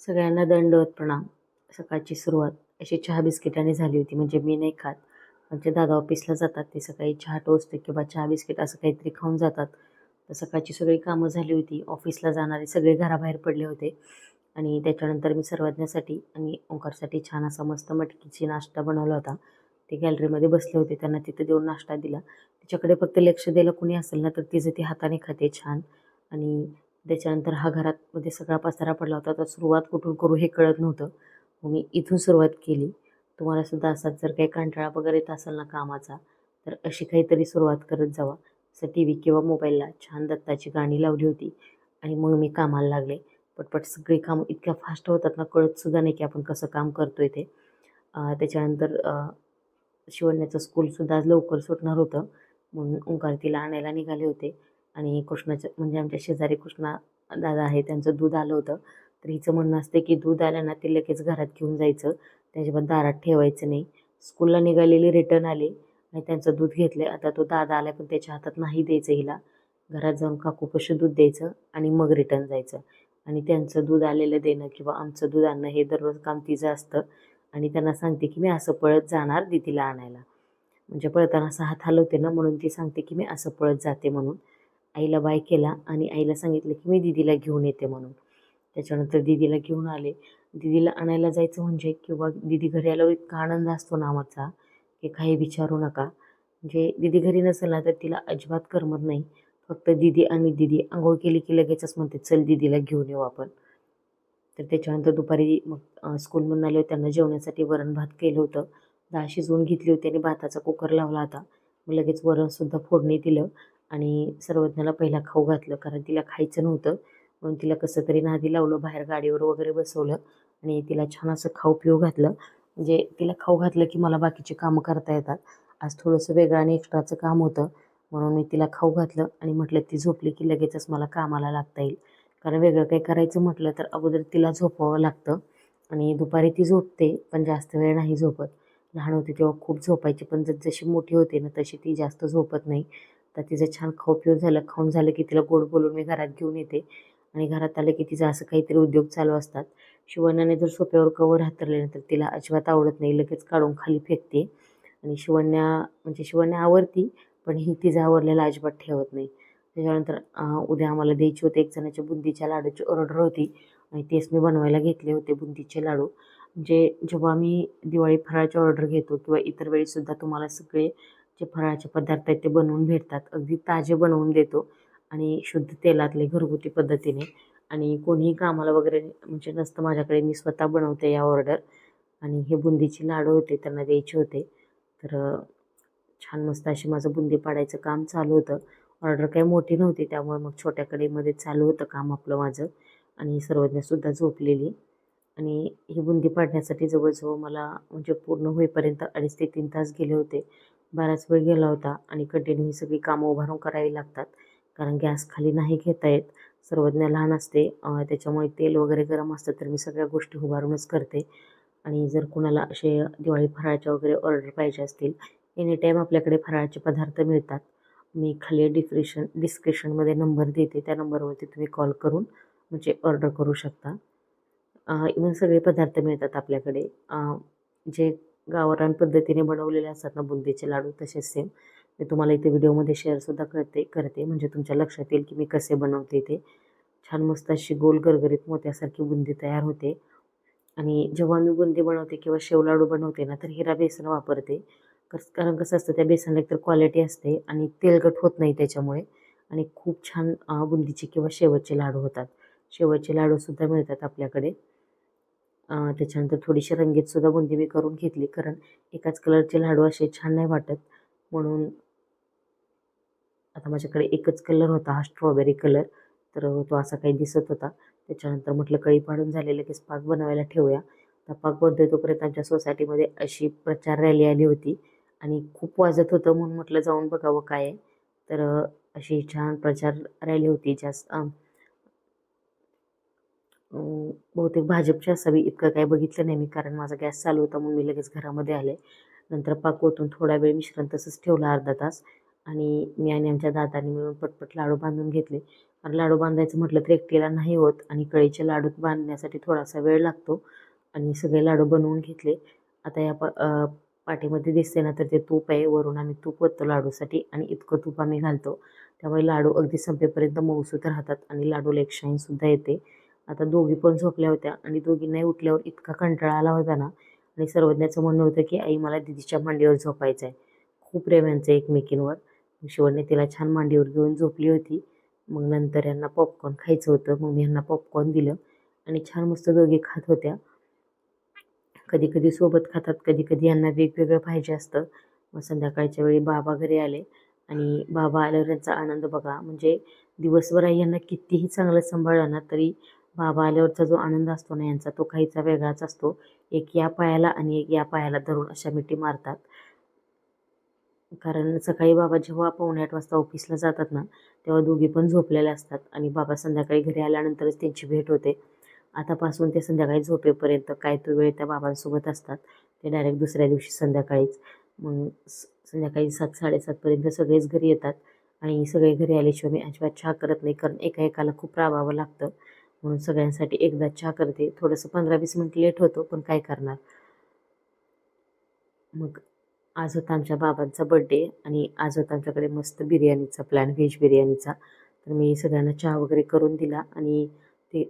सगळ्यांना दंडवत प्रणाम. सकाळची सुरुवात. अशी चहा बिस्किटाने झाली होती. म्हणजे मी नाही खात. आमचे दादा ऑफिसला जातात. ते सकाळी चहा टोस्ट किंवा चहा बिस्किट असं काहीतरी खाऊन जातात. तर सकाळची सगळी कामं झाली होती. ऑफिसला जाणारे सगळे घराबाहेर पडले होते. आणि त्याच्यानंतर मी सर्वज्ञासाठी आणि ओंकारसाठी छान असा मस्त मटकीची नाश्ता बनवला होता. ते गॅलरीमध्ये बसले होते. त्यांना तिथं देऊन नाश्ता दिला. तिच्याकडे फक्त लक्ष द्यायला कुणी असेल ना तर तिचं ती हाताने खाते छान. आणि त्याच्यानंतर हा घरात मध्ये सगळा पसारा पडला होता. तर सुरुवात कुठून करू हे कळत नव्हतं. मग मी इथून सुरुवात केली. तुम्हाला सुद्धा असाच जर काही कंटाळा वगैरे येत असेल ना कामाचा तर अशी काहीतरी सुरुवात करत जावा. असं टी व्ही किंवा मोबाईलला छान दत्ताची गाणी लावली होती आणि मग मी कामाला लागले. पटपट सगळी कामं इतक्या फास्ट होतात ना कळतसुद्धा नाही की आपण कसं काम करतो आहे ते त्याच्यानंतर शिवण्याचं स्कूलसुद्धा आज लवकर सुटणार होतं. म्हणून ओंकार तिला आणायला निघाले होते. आणि कृष्णाचं म्हणजे आमच्या शेजारी कृष्णा दादा आहे त्यांचं दूध आलं होतं. तर हिचं म्हणणं असते की दूध आलं ना ते लगेच घरात घेऊन जायचं. त्याच्यावर दारात ठेवायचं नाही. स्कूलला निघालेली रिटर्न आली आणि त्यांचं दूध घेतलं आता तो दादा आला पण त्याच्या हातात नाही द्यायचं हिला. घरात जाऊन काकूपाशी दूध द्यायचं आणि मग रिटर्न जायचं. आणि त्यांचं दूध आलेलं देणं किंवा आमचं दूध आणणं हे दररोज काम तिचं असतं. आणि त्यांना सांगते की मी असं पळत जाणार दिदीला आणायला. म्हणजे पळताना असं हात हलवते ना म्हणून ती सांगते की मी असं पळत जाते म्हणून. आईला बाय केला आणि आईला सांगितलं की मी दिदीला घेऊन येते म्हणून. त्याच्यानंतर दिदीला घेऊन आले. दिदीला आणायला जायचं म्हणजे किंवा दिदी घरी आल्यावर इतका आनंद असतो ना आमचा की काही विचारू नका. म्हणजे दिदी घरी नसेल ना तर तिला अजिबात करमत नाही. फक्त दिदी आणि दिदी आंघोळ केली की लगेचच म्हणते चल दिदीला घेऊन येऊ आपण. तर त्याच्यानंतर दुपारी मग स्कूलमधून आले त्यांना जेवण्यासाठी वरण भात केलं होतं. डाळ शिजवून घेतली होती आणि भाताचा कुकर लावला होता. मग लगेच वरणसुद्धा फोडणी दिलं. आणि सर्वज्ञाला पहिला खाऊ घातलं कारण तिला खायचं नव्हतं. म्हणून तिला कसं तरी नादी लावलं बाहेर गाडीवर वगैरे बसवलं आणि तिला छान असं खाऊ पिऊ घातलं. म्हणजे तिला खाऊ घातलं की मला बाकीचे कामं करता येतात. आज थोडंसं वेगळं आणि एक्स्ट्राचं काम होतं. म्हणून मी तिला खाऊ घातलं आणि म्हटलं ती झोपली की लगेचच मला कामाला लागता येईल. कारण वेगळं काही करायचं म्हटलं तर अगोदर तिला झोपावं लागतं आणि दुपारी ती झोपते पण जास्त वेळ नाही झोपत. लहान होती तेव्हा खूप झोपायची पण जशी मोठी होते ना तशी ती जास्त झोपत नाही. तर तिचं छान खाऊ पिऊ झालं खाऊन झालं की तिला गोड बोलून मी घरात घेऊन येते. आणि घरात आलं की तिचं असं काहीतरी उद्योग चालू असतात. शिवण्याने जर सोप्यावर कवर हातरले तर तिला अजिबात आवडत नाही. लगेच काढून खाली फेकते. आणि शिवण्या म्हणजे शिवण्या आवडती पण ही तिचं आवरलेला अजिबात ठेवत नाही. त्याच्यानंतर उद्या आम्हाला द्यायची होती एक जणाच्या बुंदीच्या लाडूची ऑर्डर होती. आणि तेच मी बनवायला घेतले होते बुंदीचे लाडू. म्हणजे जेव्हा मी दिवाळी फराळाची ऑर्डर घेतो किंवा इतर वेळीसुद्धा तुम्हाला सगळे जे फराळाचे पदार्थ आहेत ते बनवून भेटतात. अगदी ताजे बनवून देतो आणि शुद्ध तेलातले घरगुती पद्धतीने. आणि कोणीही कामाला वगैरे म्हणजे नसतं माझ्याकडे मी स्वतः बनवते या ऑर्डर आणि हे बुंदीचे लाडू होते त्यांना द्यायचे होते. तर छान मस्त अशी माझं बुंदी पाडायचं काम चालू होतं. ऑर्डर काही मोठी नव्हती त्यामुळे मग छोट्या कडेमध्ये चालू होतं काम आपलं माझं. आणि सर्वज्ञसुद्धा झोपलेली. आणि ही बुंदी पाडण्यासाठी जवळजवळ मला म्हणजे पूर्ण होईपर्यंत अडीच ते तीन तास गेले होते. बराच वेळ गेला होता आणि कंटिन्यू ही सगळी कामं उभारून करावी लागतात. कारण गॅस खाली नाही घेता येत. सर्वज्ञ लहान असते. त्याच्यामुळे तेल वगैरे गरम असतं तर मी सगळ्या गोष्टी उभारूनच करते. आणि जर कुणाला असे दिवाळी फराळाच्या वगैरे ऑर्डर पाहिजे असतील एनी टाईम आपल्याकडे फराळाचे पदार्थ मिळतात मी खाली डिस्क्रिप्शन डिस्क्रिप्शनमध्ये नंबर देते. त्या नंबरवरती तुम्ही कॉल करून म्हणजे ऑर्डर करू शकता. इवन सगळे पदार्थ मिळतात आपल्याकडे. जे गावरान पद्धतीने बनवलेले असतात ना बुंदीचे लाडू तसेच सेम मी तुम्हाला इथे व्हिडिओमध्ये शेअरसुद्धा करते करते. म्हणजे तुमच्या लक्षात येईल की मी कसे बनवते ते छान मस्त अशी गोल गरगरीत मोत्यासारखी बुंदी तयार होते. आणि जेव्हा मी बुंदी बनवते किंवा शेवलाडू बनवते ना तर हिरा बेसन वापरते. कारण कसं असतं त्या बेसनला एकतर क्वालिटी असते आणि तेलकट होत नाही त्याच्यामुळे. आणि खूप छान बुंदीचे किंवा शेवटचे लाडू होतात. शेवटचे लाडूसुद्धा मिळतात आपल्याकडे. त्याच्यानंतर थोडीशी रंगीतसुद्धा बुंदी मी करून घेतली कारण एकाच कलरचे लाडू असे छान नाही वाटत. म्हणून आता माझ्याकडे एकच कलर होता हा स्ट्रॉबेरी कलर. तर तो असा काही दिसत होता. त्याच्यानंतर म्हटलं कळी पाडून झालेलं लगेच पाक बनवायला ठेवूया. आता पाक बनतोय तोपर्यंत आमच्या सोसायटीमध्ये अशी प्रचार रॅली आली होती. आणि खूप वाजत होतं म्हणून म्हटलं जाऊन बघावं काय आहे. तर अशी छान प्रचार रॅली होती जास्त बहुतेक भाजपची असावी इतकं काही बघितलं नाही मी कारण माझा गॅस चालू होता म्हणून मी लगेच घरामध्ये आले. नंतर पाक ओतून थोडा वेळ मिश्रण तसंच ठेवला अर्धा तास. आणि मी आणि आमच्या दादाने मिळून पटपट लाडू बांधून घेतले. कारण लाडू बांधायचं म्हटलं तर एकटीला नाही होत आणि कळीचे लाडू बांधण्यासाठी थोडासा वेळ लागतो. आणि सगळे लाडू बनवून घेतले. आता या प पाठीमध्ये दिसते ना तर ते तूप आहे. वरून आम्ही तूप ओततो लाडूसाठी आणि इतकं तूप आम्ही घालतो. त्यामुळे लाडू अगदी संपेपर्यंत मऊसूत राहतात आणि लाडूला एक शाईनसुद्धा येते. आता दोघी पण झोपल्या होत्या आणि दोघींनाही उठल्यावर इतका कंटाळा आला होता ना. आणि सर्वज्ञाचं म्हणणं होतं की आई मला दिदीच्या मांडीवर झोपायचं आहे. खूप प्रेम यांचं एकमेकींवर. शिवणने तिला छान मांडीवर घेऊन झोपली होती. मग नंतर यांना पॉपकॉर्न खायचं होतं. मग मी यांना पॉपकॉर्न दिलं आणि छान मस्त दोघी खात होत्या. कधी कधी सोबत खातात कधी कधी यांना वेगवेगळं पाहिजे असतं. मग संध्याकाळच्या वेळी बाबा घरी आले आणि बाबा आल्यावर यांचा आनंद बघा. म्हणजे दिवसभर आई यांना कितीही चांगलं सांभाळलं ना तरी बाबा आल्यावरचा जो आनंद असतो ना यांचा तो काहीचा वेगळाच असतो. एक या पायाला आणि एक या पायाला धरून अशा मिठी मारतात. कारण सकाळी बाबा जेव्हा पावणे आठ वाजता ऑफिसला जातात ना तेव्हा दोघी पण झोपलेल्या असतात आणि बाबा संध्याकाळी घरी आल्यानंतरच त्यांची भेट होते. आतापासून ते संध्याकाळी झोपेपर्यंत काय तो वेळ त्या बाबांसोबत असतात. ते डायरेक्ट दुसऱ्या दिवशी संध्याकाळीच. मग स- संध्याकाळी सात साडेसातपर्यंत सगळेच घरी येतात. आणि सगळे घरी आल्याशिवाय मी अजिबात चहा करत नाही कारण एका एकाला खूप राबावं लागतं. म्हणून सगळ्यांसाठी एकदा चहा करते. थोडंसं पंधरा वीस मिनटं लेट होतो पण काय करणार? मग आज होता आमच्या बाबांचा बड्डे आणि आज होता आमच्याकडे मस्त बिर्याणीचा प्लॅन व्हेज बिर्याणीचा. तर मी सगळ्यांना चहा वगैरे करून दिला आणि ते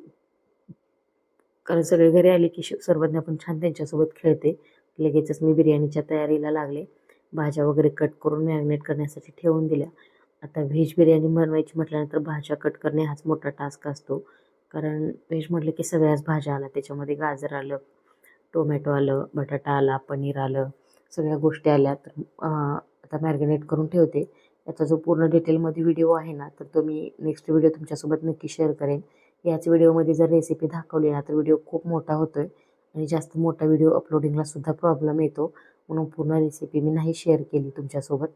कारण सगळे घरी आले की सर्वज्ञ पण छान त्यांच्यासोबत खेळते. लगेचच मी बिर्याणीच्या तयारीला लागले. भाज्या वगैरे कट करून मॅरिनेट करण्यासाठी ठेवून दिल्या. आता व्हेज बिर्याणी बनवायची म्हटल्यानंतर भाज्या कट करणे हाच मोठा टास्क असतो. कारण व्हेज म्हटलं की सगळ्याच भाज्या आल्या. त्याच्यामध्ये गाजर आलं टोमॅटो आलं बटाटा आला पनीर आलं सगळ्या गोष्टी आल्या. तर आता मॅरिनेट करून ठेवते. याचा जो पूर्ण डिटेलमध्ये व्हिडिओ आहे ना तर तो मी नेक्स्ट व्हिडिओ तुमच्यासोबत नक्की शेअर करेन. याच व्हिडिओमध्ये जर रेसिपी दाखवली ना तर व्हिडिओ खूप मोठा होतो आहे आणि जास्त मोठा व्हिडिओ अपलोडिंगला सुद्धा प्रॉब्लेम येतो. म्हणून पूर्ण रेसिपी मी नाही शेअर केली तुमच्यासोबत.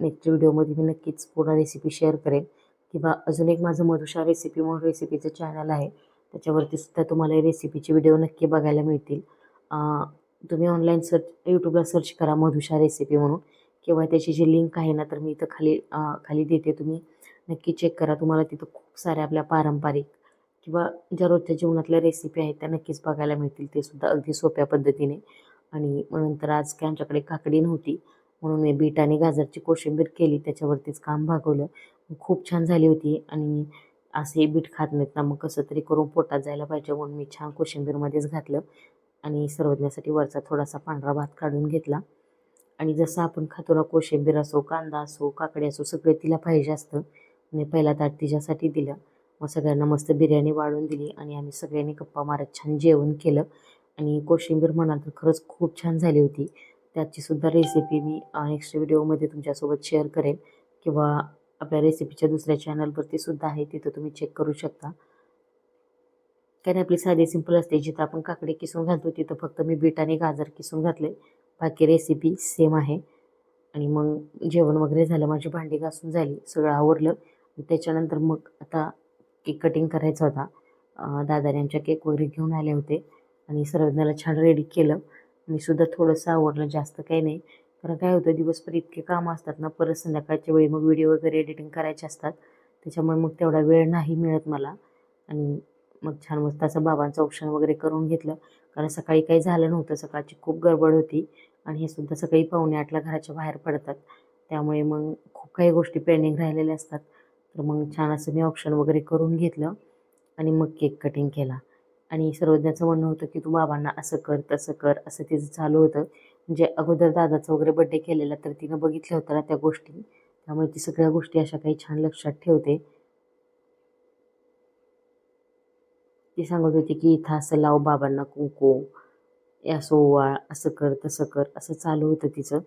नेक्स्ट व्हिडिओमध्ये मी नक्कीच पूर्ण रेसिपी शेअर करेन. किंवा अजून एक माझं मधुशा रेसिपी म्हणून रेसिपीचं चॅनल आहे. त्याच्यावरती सुद्धा तुम्हाला रेसिपीचे व्हिडिओ नक्की बघायला मिळतील. तुम्ही ऑनलाईन सर्च यूट्यूबला सर्च करा मधुशा रेसिपी म्हणून. किंवा त्याची जी लिंक आहे ना तर मी इथं खाली खाली देते. तुम्ही नक्की चेक करा. तुम्हाला तिथं खूप साऱ्या आपल्या पारंपरिक किंवा ज्या रोजच्या जीवनातल्या रेसिपी आहेत त्या नक्कीच बघायला मिळतील. ते सुद्धा अगदी सोप्या पद्धतीने. आणि नंतर आज काय आमच्याकडे काकडी नव्हती म्हणून मी बीट आणि गाजरची कोशिंबीर केली. त्याच्यावरतीच काम भागवलं. खूप छान झाली होती आणि असे बीट खात नाहीत ना मग कसं तरी करून पोटात जायला पाहिजे म्हणून मी छान कोशिंबीरमध्येच घातलं आणि सर्वज्ञासाठी वरचा थोडासा पांढरा भात काढून घेतला. आणि जसं आपण खातो ना कोशिंबीर असो कांदा असो काकडी असो सगळे तिला पाहिजे असतं. मी पहिला ताट तिच्यासाठी दिलं. मग सगळ्यांना मस्त बिर्याणी वाढून दिली आणि आम्ही सगळ्यांनी गप्पा मारत छान जेवण केलं. आणि कोशिंबीर म्हणाल तर खरंच खूप छान झाली होती. त्याचीसुद्धा रेसिपी मी नेक्स्ट व्हिडिओमध्ये तुमच्यासोबत शेअर करेन. किंवा आपल्या रेसिपीच्या दुसऱ्या चॅनलवरती सुद्धा आहे तिथं तुम्ही चेक करू शकता. कारण आपली साधी सिंपल असते जिथं आपण काकडे किसून घालतो तिथं फक्त मी बीट आणि गाजर किसून घातले. बाकी रेसिपी सेम आहे. आणि मग जेवण वगैरे झालं माझी भांडी घासून झाली सगळं आवरलं. त्याच्यानंतर मग आता केक कटिंग करायचा होता. दादा यांच्या केक वगैरे घेऊन आले होते. आणि सर्वजणाला छान रेडी केलं. मी सुद्धा थोडंसं आवरलं जास्त काही नाही. कारण काय होतं दिवसभर इतके कामं असतात ना परत संध्याकाळच्या वेळी मग व्हिडिओ वगैरे एडिटिंग करायचे असतात. त्याच्यामुळे मग तेवढा वेळ नाही मिळत मला. आणि मग छान मस्त असं बाबांचं ऑप्शन वगैरे करून घेतलं. कारण सकाळी काही झालं नव्हतं सकाळची खूप गडबड होती. आणि हे सुद्धा सकाळी पावणे आठला घराच्या बाहेर पडतात. त्यामुळे मग खूप काही गोष्टी पेंडिंग राहिलेल्या असतात. तर मग छान असं मी ऑप्शन वगैरे करून घेतलं आणि मग केक कटिंग केला. आणि सर्वज्ञाचं म्हणणं होतं की तू बाबांना असं कर तसं कर असं तिचं चालू होतं. म्हणजे अगोदर दादाचा वगैरे बड्डे केलेला तर तिनं बघितल्या होतं ना त्या गोष्टी. त्यामुळे ती सगळ्या गोष्टी अशा काही छान लक्षात ठेवते. ती सांगत होती की इथं असं लाव बाबांना कुंकू या असं ओवाळ असं कर तसं कर असं चालू होतं तिचं.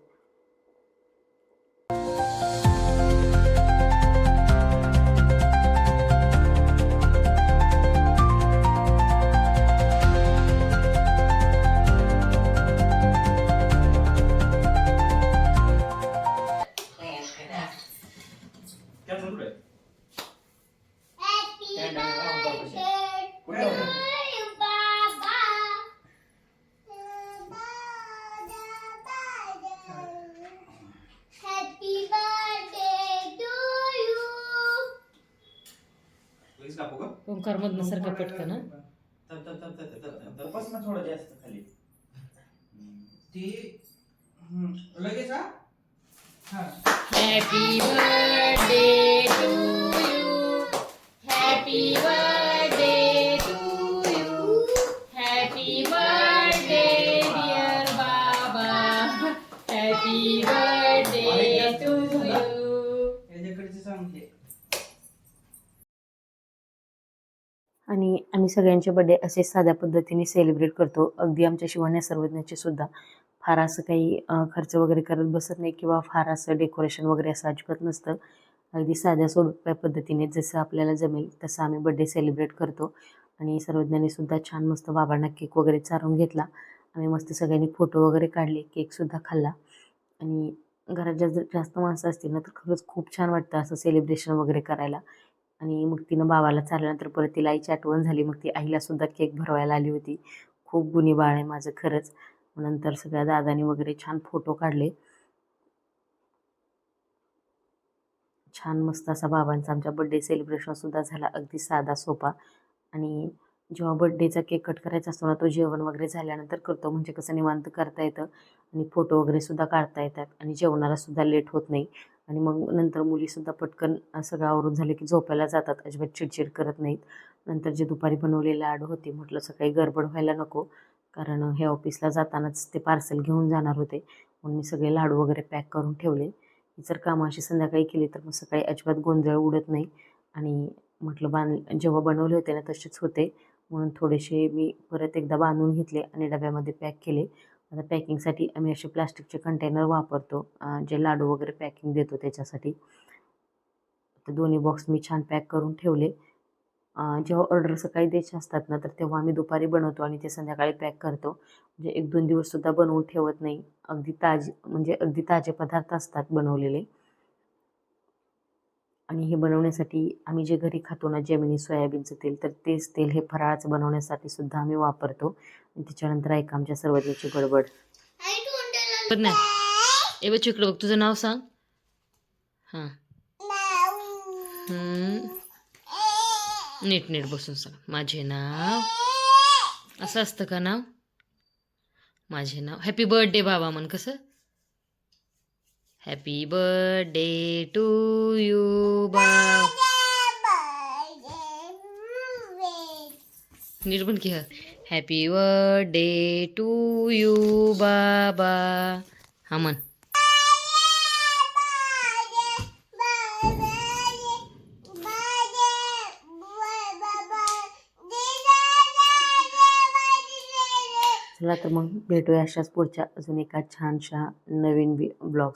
ओंकार मधनं सारखा पटकन हं? ना थोडं जास्त खाली. ती हम्म, लगेच हा? हा. आम्ही सगळ्यांचे बड्डे असे साध्या पद्धतीने सेलिब्रेट करतो. अगदी आमच्या शिवण्या सर्वज्ञाचे सुद्धा. फार असं काही खर्च वगैरे करत बसत नाही किंवा फार असं डेकोरेशन वगैरे असं अजिबात नसतं. अगदी साध्या सोप्या पद्धतीने जसं आपल्याला जमेल तसं आम्ही बड्डे सेलिब्रेट करतो. आणि सर्वज्ञाने सुद्धा छान मस्त बाबांना केक वगैरे चारून घेतला. आम्ही मस्त सगळ्यांनी फोटो वगैरे काढले केकसुद्धा खाल्ला. आणि घरात जास्त जास्त माणसं असतील ना तर खरंच खूप छान वाटतं असं सेलिब्रेशन वगैरे करायला. आणि मग तिनं बाबाला चालल्यानंतर परत तिला आईची आठवण झाली. मग ती आईला सुद्धा केक भरवायला आली होती. खूप गुणी बाळ आहे माझं खरंच. नंतर सगळ्या दादानी वगैरे छान फोटो काढले. छान मस्त असा बाबांचा आमच्या बड्डे सेलिब्रेशनसुद्धा झाला. अगदी साधा सोपा. आणि जेव्हा बड्डेचा केक कट करायचा असतो ना तो जेवण वगैरे झाल्यानंतर करतो. म्हणजे कसं निवांत करता येतं आणि फोटो वगैरेसुद्धा काढता येतात. आणि जेवणालासुद्धा लेट होत नाही. आणि मग नंतर मुलीसुद्धा पटकन सगळं आवरून झालं की झोपायला जातात. अजिबात चिडचिड करत नाहीत. नंतर जे दुपारी बनवलेले लाडू होते म्हटलं सकाळी गडबड व्हायला नको. कारण हे ऑफिसला जातानाच ते पार्सल घेऊन जाणार होते. म्हणून मी सगळे लाडू वगैरे पॅक करून ठेवले. जर कामं अशी संध्याकाळी केली तर मग सकाळी अजिबात गोंधळ उडत नाही. आणि म्हटलं बांध जेव्हा बनवले होते ना तसेच होते. म्हणून थोडेसे मी परत एकदा बांधून घेतले आणि डब्यामध्ये पॅक केले. आता पॅकिंगसाठी आम्ही असे प्लास्टिकचे कंटेनर वापरतो जे लाडू वगैरे पॅकिंग देतो त्याच्यासाठी. तर दोन्ही बॉक्स मी छान पॅक करून ठेवले. जेव्हा ऑर्डर सकाळी द्यायचे असतात ना तर तेव्हा आम्ही दुपारी बनवतो आणि ते संध्याकाळी पॅक करतो. म्हणजे एक दोन दिवससुद्धा बनवून ठेवत नाही. अगदी ताजे म्हणजे अगदी ताजे पदार्थ असतात बनवलेले. आणि हे बनवण्यासाठी आम्ही जे घरी खातो ना जेमिनी सोयाबीनचं तेल तर तेच तेल हे फराळाचं बनवण्यासाठी सुद्धा आम्ही वापरतो. आणि त्याच्यानंतर ऐका आमच्या सर्वज्ञाची गडबड. पण नाही. ए बच्चू इकडे बघ तुझं नाव सांग. हां. नीट नीट बसून सांग. माझे नाव. असं असतं का नाव? माझे नाव. हॅपी बर्थडे बाबा म्हण कसं? हॅपी बर्थडे टू यू बा नीट घ्या की हॅपी बर्थडे टू यू बाबा हा म्हण. चला तर मग भेटूया अशाच पुढच्या अजून एका छानशा नवीन ब्लॉग्स